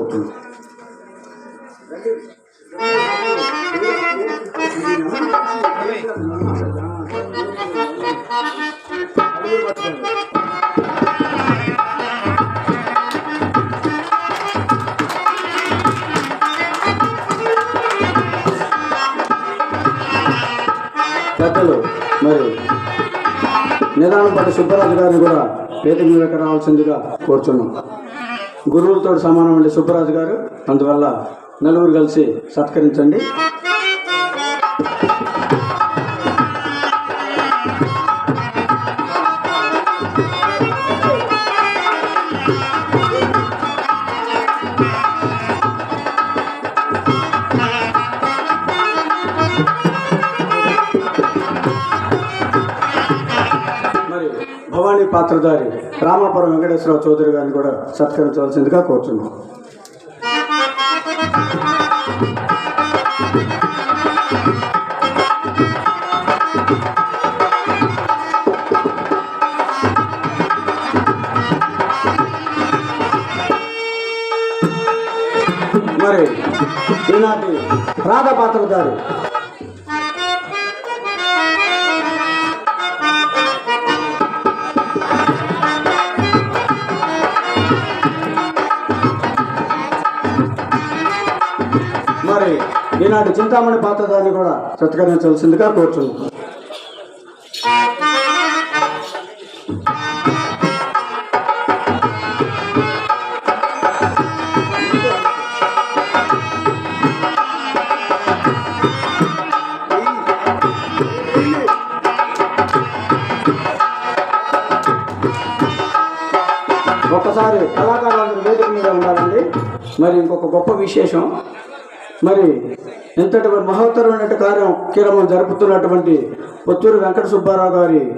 కోరుతున్నాను పెద్దలు మరి నిదానపల్లి సుబ్బరాజు గారిని కూడా వేదిక మీదకి రావాల్సిందిగా కోరుచున్నాం. గురువులతో సమానం అండి సుబ్బరాజు గారు. అందువల్ల నలుగురు కలిసి సత్కరించండి. భవానీ పాత్రధారి రామాపురం వెంకటేశ్వరరావు చౌదరి గారిని కూడా సత్కరించవలసిందిగా కోరుచున్నాం. మరి ఈనాటి రాధ పాత్రధారి ఈనాటి చింతామణి పాత్రధారిని కూడా సత్కరించవలసిందిగా కోరుతున్నాను ఒక్కసారి కళాకారులందరూ వేదిక మీద ఉండాలండి. మరి ఇంకొక గొప్ప విశేషం మరి ఇంతటి మహోత్తరమైన కార్యక్రమం జరుపుతున్నటువంటి పుత్తూరు వెంకట సుబ్బారావు గారి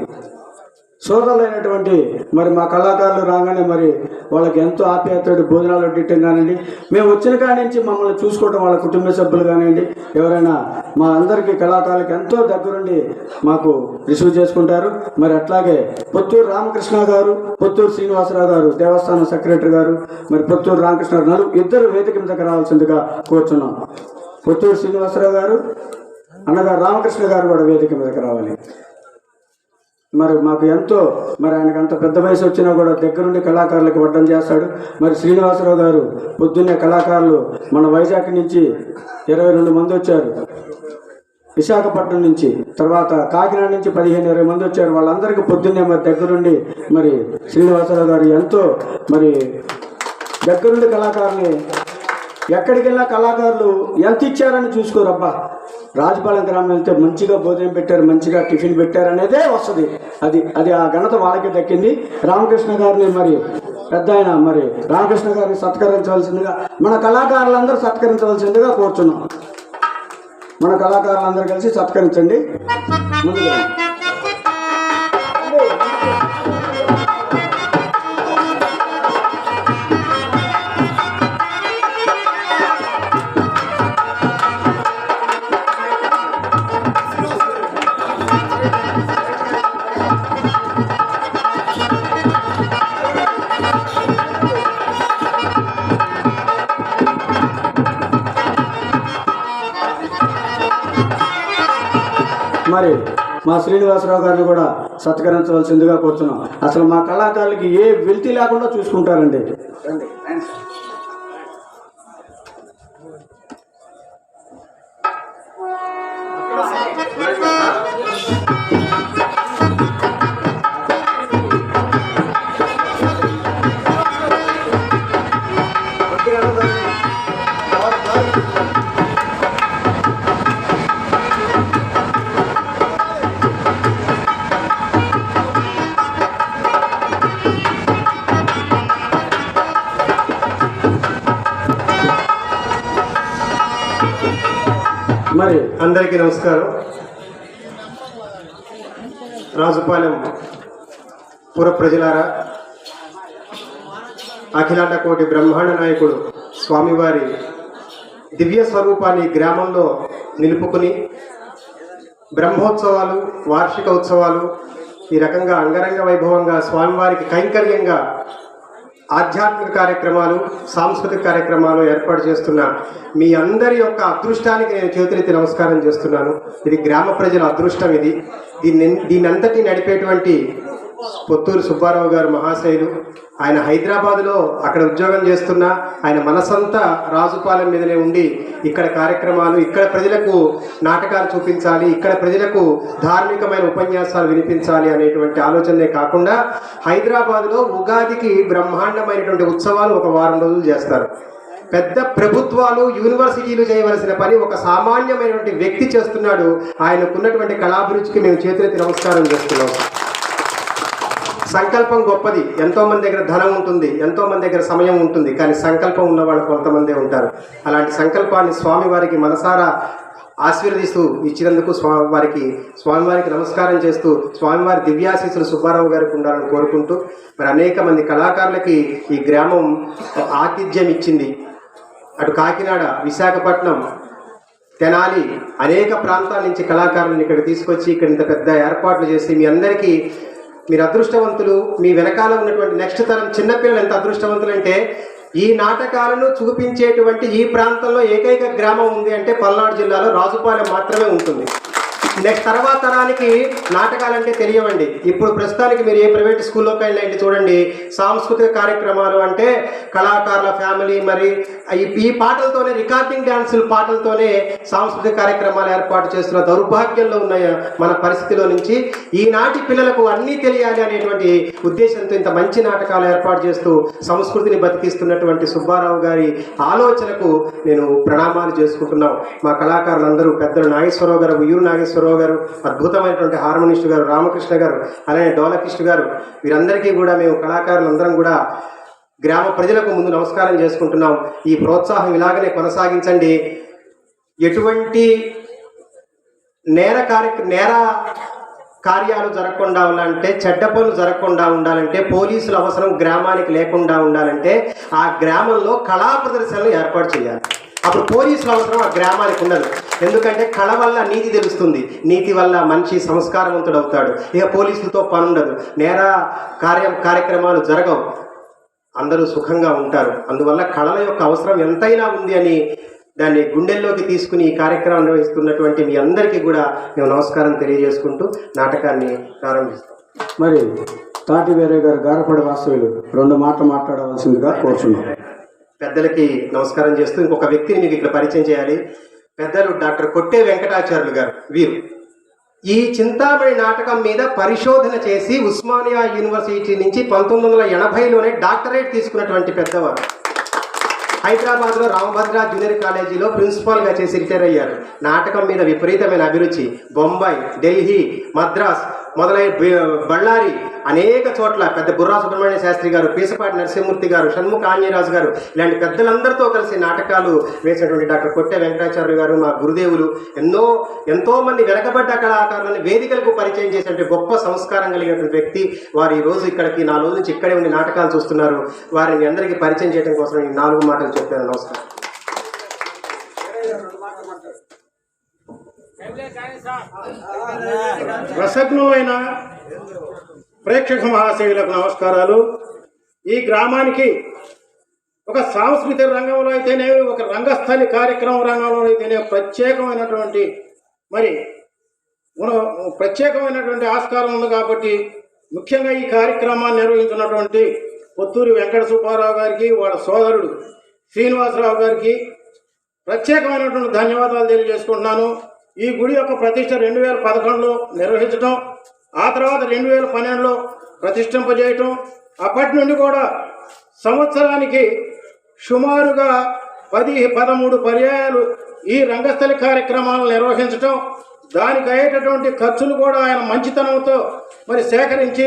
సోదరులైనటువంటి మరి మా కళాకారులు రాగానే మరి వాళ్ళకి ఎంతో ఆప్యాయతోటి భోజనాలు వడ్డించడం కానివ్వండి మేము వచ్చిన కాడి నుంచి మమ్మల్ని చూసుకోవడం వాళ్ళ కుటుంబ సభ్యులు కానివ్వండి ఎవరైనా మా అందరికీ కళాకారులకు ఎంతో దగ్గరుండి మాకు రిసీవ్ చేసుకుంటారు. మరి అట్లాగే పొత్తూరు రామకృష్ణ గారు పుత్తూరు శ్రీనివాసరావు గారు దేవస్థానం సెక్రటరీ గారు మరి పుత్తూరు రామకృష్ణ గారు ఇద్దరు వేదిక మీదకి రావాల్సిందిగా కోరుచున్నాం. పుత్తూరు శ్రీనివాసరావు గారు అన్నగారు రామకృష్ణ గారు కూడా వేదిక మీదకి రావాలి. మరి మాకు ఎంతో మరి ఆయనకు అంత పెద్ద వయసు వచ్చినా కూడా దగ్గరుండి కళాకారులకు వడ్డం చేస్తాడు. మరి శ్రీనివాసరావు గారు పొద్దున్నే కళాకారులు మన వైజాగ్ నుంచి ఇరవై రెండు మంది వచ్చారు. విశాఖపట్నం నుంచి తర్వాత కాకినాడ నుంచి పదిహేను ఇరవై మంది వచ్చారు. వాళ్ళందరికీ పొద్దున్నే మరి దగ్గరుండి మరి శ్రీనివాసరావు గారు ఎంతో మరి దగ్గరుండి కళాకారుని ఎక్కడికి కళాకారులు ఎంత ఇచ్చారని చూసుకోరబ్బా. రాజపాలెం గ్రామం వెళ్తే మంచిగా భోజనం పెట్టారు మంచిగా టిఫిన్ పెట్టారు అనేదే వస్తుంది. అది అది ఆ ఘనత వాళ్ళకి దక్కింది. రామకృష్ణ గారిని మరి పెద్ద ఆయన మరి రామకృష్ణ గారిని సత్కరించవలసిందిగా మన కళాకారులందరూ సత్కరించవలసిందిగా కోరుచున్నాం. మన కళాకారులందరూ కలిసి సత్కరించండి. ముందుగా మరి మా శ్రీనివాసరావు గారిని కూడా సత్కరించవలసిందిగా కోరుతున్నాం. అసలు మా కళాకారులకి ఏ వెలితి లేకుండా చూసుకుంటారండి. అందరికీ నమస్కారం. రాజుపాలెం పుర ప్రజలారా అఖిలాండ కోటి బ్రహ్మాండ నాయకుడు స్వామివారి దివ్య స్వరూపాన్ని గ్రామంలో నిలుపుకుని బ్రహ్మోత్సవాలు వార్షిక ఉత్సవాలు ఈ రకంగా అంగరంగ వైభవంగా స్వామివారికి కైంకర్యంగా ఆధ్యాత్మిక కార్యక్రమాలు సాంస్కృతిక కార్యక్రమాలు ఏర్పాటు చేస్తున్న మీ అందరి యొక్క అదృష్టానికి నేను చేతులెత్తి నమస్కారం చేస్తున్నాను. ఇది గ్రామ ప్రజల అదృష్టం ఇది. దీన్ని దీని నడిపేటువంటి పొత్తూరు సుబ్బారావు గారు మహాశైలు ఆయన హైదరాబాద్లో అక్కడ ఉద్యోగం చేస్తున్నా ఆయన మనసంతా రాజుపాలెం మీదనే ఉండి ఇక్కడ కార్యక్రమాలు ఇక్కడ ప్రజలకు నాటకాలు చూపించాలి ఇక్కడ ప్రజలకు ధార్మికమైన ఉపన్యాసాలు వినిపించాలి అనేటువంటి ఆలోచనే కాకుండా హైదరాబాద్లో ఉగాదికి బ్రహ్మాండమైనటువంటి ఉత్సవాలు ఒక వారం రోజులు చేస్తారు. పెద్ద ప్రభుత్వాలు యూనివర్సిటీలు చేయవలసిన పని ఒక సామాన్యమైనటువంటి వ్యక్తి చేస్తున్నాడు. ఆయనకున్నటువంటి కళాభిరుచికి మేము చేతులెత్తి నమస్కారం చేస్తున్నాం. సంకల్పం గొప్పది. ఎంతో మంది దగ్గర ధనం ఉంటుంది ఎంతో మంది దగ్గర సమయం ఉంటుంది కానీ సంకల్పం ఉన్నవాళ్ళు కొంతమందే ఉంటారు. అలాంటి సంకల్పాన్ని స్వామివారికి మనసారా ఆశీర్వదిస్తూ ఇచ్చినందుకు స్వామివారికి స్వామివారికి నమస్కారం చేస్తూ స్వామివారి దివ్యాశీసులు సుబ్బారావు గారికి ఉండాలని కోరుకుంటూ మరి అనేక మంది కళాకారులకి ఈ గ్రామం ఆతిథ్యం ఇచ్చింది. అటు కాకినాడ విశాఖపట్నం తెనాలి అనేక ప్రాంతాల నుంచి కళాకారులను ఇక్కడ తీసుకొచ్చి ఇక్కడ ఇంత పెద్ద ఏర్పాట్లు చేసి మీ అందరికీ మీరు అదృష్టవంతులు మీ వెనకాల ఉన్నటువంటి నెక్స్ట్ తరం చిన్నపిల్లలు ఎంత అదృష్టవంతులు అంటే ఈ నాటకాలను చూపించేటువంటి ఈ ప్రాంతంలో ఏకైక గ్రామం ఉంది అంటే పల్నాడు జిల్లాలో రాజుపాలెం మాత్రమే ఉంటుంది. నెక్స్ట్ తర్వాత తరానికి నాటకాలంటే తెలియవండి. ఇప్పుడు ప్రస్తుతానికి మీరు ఏ ప్రైవేట్ స్కూల్లోకి వెళ్ళండి చూడండి సాంస్కృతిక కార్యక్రమాలు అంటే కళాకారుల ఫ్యామిలీ మరి ఈ- పాటలతోనే రికార్డింగ్ డ్యాన్సుల పాటలతోనే సాంస్కృతిక కార్యక్రమాలు ఏర్పాటు చేస్తున్న దౌర్భాగ్యంలో ఉన్న మన పరిస్థితిలో నుంచి ఈనాటి పిల్లలకు అన్నీ తెలియాలి అనేటువంటి ఉద్దేశంతో ఇంత మంచి నాటకాలు ఏర్పాటు చేస్తూ సంస్కృతిని బతికిస్తున్నటువంటి సుబ్బారావు గారి ఆలోచనకు నేను ప్రణామాలు చేసుకుంటున్నాం. మా కళాకారులందరూ పెద్దలు నాగేశ్వరరావు గారు ఉయ్యూరు నాగేశ్వరరావు గారు అద్భుతమైనటువంటి హార్మోనిస్ట్ గారు రామకృష్ణ గారు అలానే డోలకృష్ణ గారు వీరందరికీ కూడా మేము కళాకారులందరం కూడా గ్రామ ప్రజలకు ముందు నమస్కారం చేసుకుంటున్నాం. ఈ ప్రోత్సాహం ఇలాగనే కొనసాగించండి. ఎటువంటి నేర కార్య నేర కార్యాలు జరగకుండా ఉండాలంటే చెడ్డ పనులు జరగకుండా ఉండాలంటే పోలీసుల అవసరం గ్రామానికి లేకుండా ఉండాలంటే ఆ గ్రామంలో కళా ప్రదర్శనలు ఏర్పాటు చేయాలి. అప్పుడు పోలీసుల అవసరం ఆ గ్రామానికి ఉండదు. ఎందుకంటే కళ వల్ల నీతి తెలుస్తుంది. నీతి వల్ల మనిషి సంస్కారవంతుడు అవుతాడు ఇక పోలీసులతో పని ఉండదు నేర కార్య కార్యక్రమాలు జరగవు. అందరూ సుఖంగా ఉంటారు. అందువల్ల కళల యొక్క అవసరం ఎంతైనా ఉంది అని దాన్ని గుండెల్లోకి తీసుకుని ఈ కార్యక్రమం నిర్వహిస్తున్నటువంటి మీ అందరికీ కూడా మేము నమస్కారం తెలియజేసుకుంటూ నాటకాన్ని ప్రారంభిస్తాం మరి తాటి వేరే గారు గారపడి వాస్తవులు రెండు మాటలు మాట్లాడవలసిందిగా కోరుచున్నాం పెద్దలకి నమస్కారం చేస్తూ ఇంకొక వ్యక్తిని మీకు ఇక్కడ పరిచయం చేయాలి. పెద్దలు డాక్టర్ కొట్టే వెంకటాచార్యులు గారు వీరు. ఈ చింతామణి నాటకం మీద పరిశోధన చేసి ఉస్మానియా యూనివర్సిటీ నుంచి పంతొమ్మిది వందల ఎనభైలోనే డాక్టరేట్ తీసుకున్నటువంటి పెద్దవారు. హైదరాబాద్లో రామభద్ర జూనియర్ కాలేజీలో ప్రిన్సిపాల్గా చేసి రిటైర్ అయ్యారు. నాటకం మీద విపరీతమైన అభిరుచి. బొంబాయి ఢిల్లీ మద్రాస్ మొదలై బళ్ళారి అనేక చోట్ల పెద్ద బుర్రా సుబ్రహ్మణ్య శాస్త్రి గారు పీసపాటి నరసింహమూర్తి గారు షణ్ముఖ ఆంజనేయరాజు గారు ఇలాంటి పెద్దలందరితో కలిసి నాటకాలు వేసినటువంటి డాక్టర్ కొట్టె వెంకటాచార్య గారు మా గురుదేవులు ఎన్నో ఎంతో మంది వెనకబడ్డ కళాకారులను వేదికలకు పరిచయం చేసినటువంటి గొప్ప సంస్కారం కలిగినటువంటి వ్యక్తి. వారు ఈ రోజు ఇక్కడికి నాలుగు నుంచి ఇక్కడే ఉండి నాటకాలు చూస్తున్నారు. వారిని అందరికీ పరిచయం చేయడం కోసం ఈ నాలుగు మాటలు చెప్పాను. నమస్కారం. రసజ్ఞులైన ప్రేక్షక మహాశైలకు నమస్కారాలు. ఈ గ్రామానికి ఒక సాంస్కృతిక రంగంలో అయితేనే ఒక రంగస్థలి కార్యక్రమం రంగంలో అయితేనే ప్రత్యేకమైనటువంటి మరి ప్రత్యేకమైనటువంటి ఆస్కారం ఉంది కాబట్టి ముఖ్యంగా ఈ కార్యక్రమాన్ని నిర్వహించినటువంటి పొత్తూరి వెంకట సుబ్బారావు గారికి వాళ్ళ సోదరుడు శ్రీనివాసరావు గారికి ప్రత్యేకమైనటువంటి ధన్యవాదాలు తెలియజేసుకుంటున్నాను. ఈ గుడి యొక్క ప్రతిష్ట రెండు వేల పదకొండులో నిర్వహించడం ఆ తర్వాత రెండు వేల పన్నెండులో ప్రతిష్ఠింపజేయటం. అప్పటి నుండి కూడా సంవత్సరానికి సుమారుగా పది పదమూడు పర్యాయాలు ఈ రంగస్థలి కార్యక్రమాలను నిర్వహించటం దానికి అయ్యేటటువంటి ఖర్చులు కూడా ఆయన మంచితనంతో మరి సేకరించి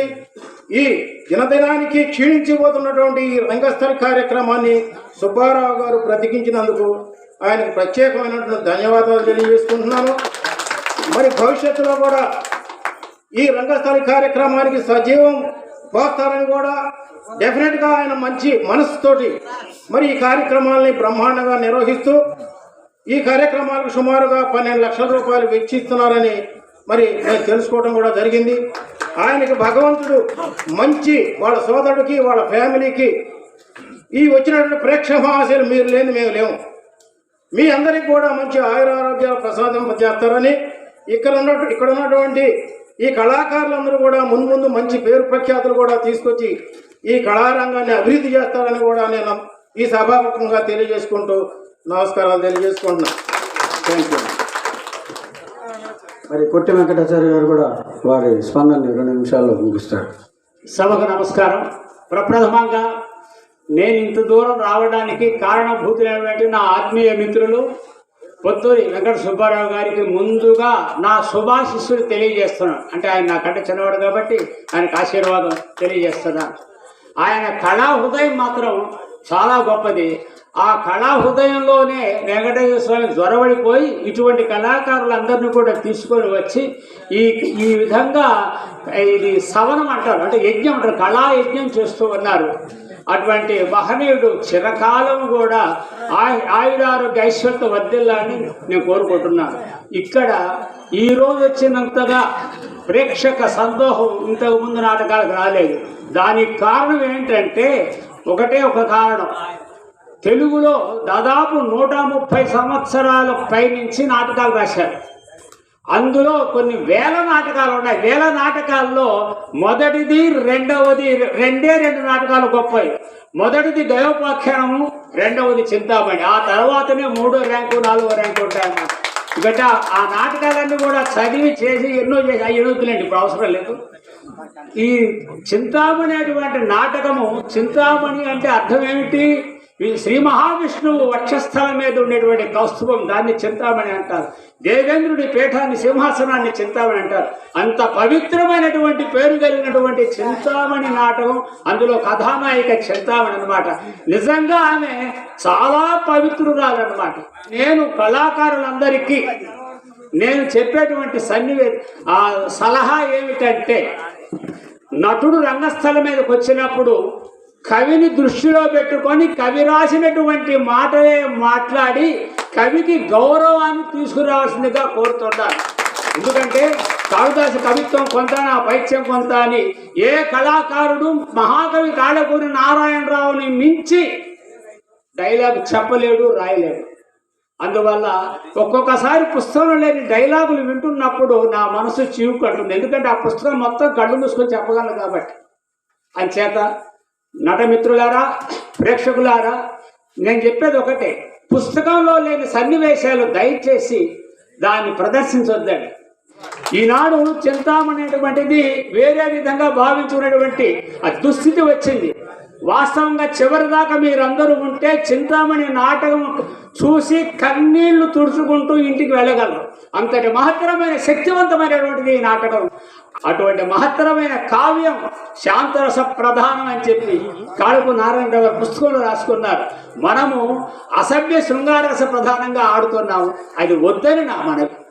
ఈ దినదినానికి క్షీణించిపోతున్నటువంటి ఈ రంగస్థలి కార్యక్రమాన్ని సుబ్బారావు గారు బ్రతికించినందుకు ఆయనకు ప్రత్యేకమైనటువంటి ధన్యవాదాలు తెలియజేసుకుంటున్నాను. మరి భవిష్యత్తులో కూడా ఈ రంగస్థలి కార్యక్రమానికి సజీవం పోస్తారని కూడా డెఫినెట్గా ఆయన మంచి మనసుతోటి మరి ఈ కార్యక్రమాలని బ్రహ్మాండంగా నిర్వహిస్తూ ఈ కార్యక్రమాలకు సుమారుగా పన్నెండు లక్షల రూపాయలు వెచ్చిస్తున్నారని మరి నేను తెలుసుకోవడం కూడా జరిగింది. ఆయనకి భగవంతుడు మంచి వాళ్ళ సోదరుడికి వాళ్ళ ఫ్యామిలీకి ఈ వచ్చినటువంటి ప్రేక్షమాశలు మీరు లేని మేము లేము. మీ అందరికి కూడా మంచి ఆయురారోగ్యాలు ప్రసాదం చేస్తారని ఇక్కడ ఉన్న ఇక్కడ ఉన్నటువంటి ఈ కళాకారులందరూ కూడా మున్ముందు మంచి పేరు ప్రఖ్యాతులు కూడా తీసుకొచ్చి ఈ కళారంగాన్ని అభివృద్ధి చేస్తారని కూడా నేను ఈ సభాముఖంగా తెలియజేసుకుంటూ నమస్కారాలు తెలియజేసుకుంటున్నాను థ్యాంక్ యూ మరి కొట్టి వెంకటాచార్య గారు కూడా వారి స్పందనని రెండు నిమిషాల్లో ముగిస్తారు. సభకు నమస్కారం. ప్రప్రథమంగా నేను ఇంత దూరం రావడానికి కారణభూతులైనటువంటి నా ఆత్మీయ మిత్రులు పొత్తూరి వెంకట సుబ్బారావు గారికి ముందుగా నా శుభాశిస్సులు తెలియజేస్తున్నాను. అంటే ఆయన నాకంటే చిన్నవాడు కాబట్టి ఆయనకు ఆశీర్వాదం తెలియజేస్తున్నాను. ఆయన కళా హృదయం మాత్రం చాలా గొప్పది. ఆ కళా హృదయంలోనే వెంకటేశ్వర స్వామి జ్వరబడిపోయి ఇటువంటి కళాకారులందరినీ కూడా తీసుకొని వచ్చి ఈ ఈ విధంగా ఇది సవనం అంటారు. అంటే యజ్ఞం అంటారు. కళా యజ్ఞం చేస్తూ ఉన్నారు. అటువంటి మహనీయుడు చిరకాలం కూడా ఆయ- ఐశ్వర్యత ఐశ్వర్య వర్ధిల్లాలని నేను కోరుకుంటున్నాను. ఇక్కడ ఈ రోజు వచ్చినంతగా ప్రేక్షక సందోహం ఇంతకు ముందు నాటకాలకు రాలేదు. దానికి కారణం ఏంటంటే ఒకటే ఒక కారణం. తెలుగులో దాదాపు నూట ముప్పై సంవత్సరాల పైనుంచి నాటకాలు రాశారు. అందులో కొన్ని వేల నాటకాలు ఉన్నాయి. వేల నాటకాల్లో మొదటిది రెండవది రెండే రెండు నాటకాలు గొప్పవి. మొదటిది దైవోపాఖ్యానము రెండవది చింతామణి. ఆ తర్వాతనే మూడో ర్యాంకు నాలుగో ర్యాంకు ఉంటాయన్నమాట. బిడ్డ ఆ నాటకాలన్నీ కూడా చదివి చేసి ఎన్నో చేసి అవి ఎనుగుతులేండి ఇప్పుడు అవసరం లేదు. ఈ చింతామణి అటువంటి నాటకము చింతామణి అంటే అర్థం ఏమిటి? ఈ శ్రీ మహావిష్ణువు వక్షస్థలం మీద ఉండేటువంటి కౌస్తుభం దాన్ని చింతామణి అంటారు. దేవేంద్రుడి పీఠాన్ని సింహాసనాన్ని చింతామణి అంటారు. అంత పవిత్రమైనటువంటి పేరు కలిగినటువంటి చింతామణి నాటకం అందులో కథానాయిక చింతామణి అనమాట నిజంగా ఆమె చాలా పవిత్రురాలన్నమాట. నేను కళాకారులందరికీ నేను చెప్పేటువంటి సన్నివే ఆ సలహా ఏమిటంటే నటుడు రంగస్థలం మీదకి వచ్చినప్పుడు కవిని దృష్టిలో పెట్టుకొని కవి రాసినటువంటి మాటలే మాట్లాడి కవికి గౌరవాన్ని తీసుకురావాల్సిందిగా కోరుతున్నాను ఎందుకంటే కాళిదాసు కవిత్వం కొంత నా పైత్యం కొంత అని ఏ కళాకారుడు మహాకవి కాళకూరి నారాయణరావుని మించి డైలాగ్ చెప్పలేడు రాయలేడు. అందువల్ల ఒక్కొక్కసారి పుస్తకంలో లేని డైలాగులు వింటున్నప్పుడు నా మనసు చీవుకుంటుంది. ఎందుకంటే ఆ పుస్తకం మొత్తం కళ్ళు మూసుకొని చెప్పగలను కాబట్టి. అంచేత నటమిత్రులారా ప్రేక్షకులారా నేను చెప్పేది ఒకటే. పుస్తకంలో లేని సన్నివేశాలు దయచేసి దాన్ని ప్రదర్శించొద్దండి. ఈనాడు చింతామణి అనేటువంటిది వేరే విధంగా భావించుకునేటువంటి ఆ దుస్థితి వచ్చింది. వాస్తవంగా చివరిదాకా మీరందరూ ఉంటే చింతామణి నాటకం చూసి కన్నీళ్ళు తుడుచుకుంటూ ఇంటికి వెళ్ళగలరు. అంతటి మహత్తరమైన శక్తివంతమైనటువంటిది ఈ నాటకం. అటువంటి మహత్తరమైన కావ్యం శాంతరస ప్రధానం అని చెప్పి కాళపు నారాయణరావు గారు పుస్తకంలో రాసుకున్నారు. మనము అసభ్య శృంగారరస ప్రధానంగా ఆడుతున్నాము. అది వద్దని నా మనవి.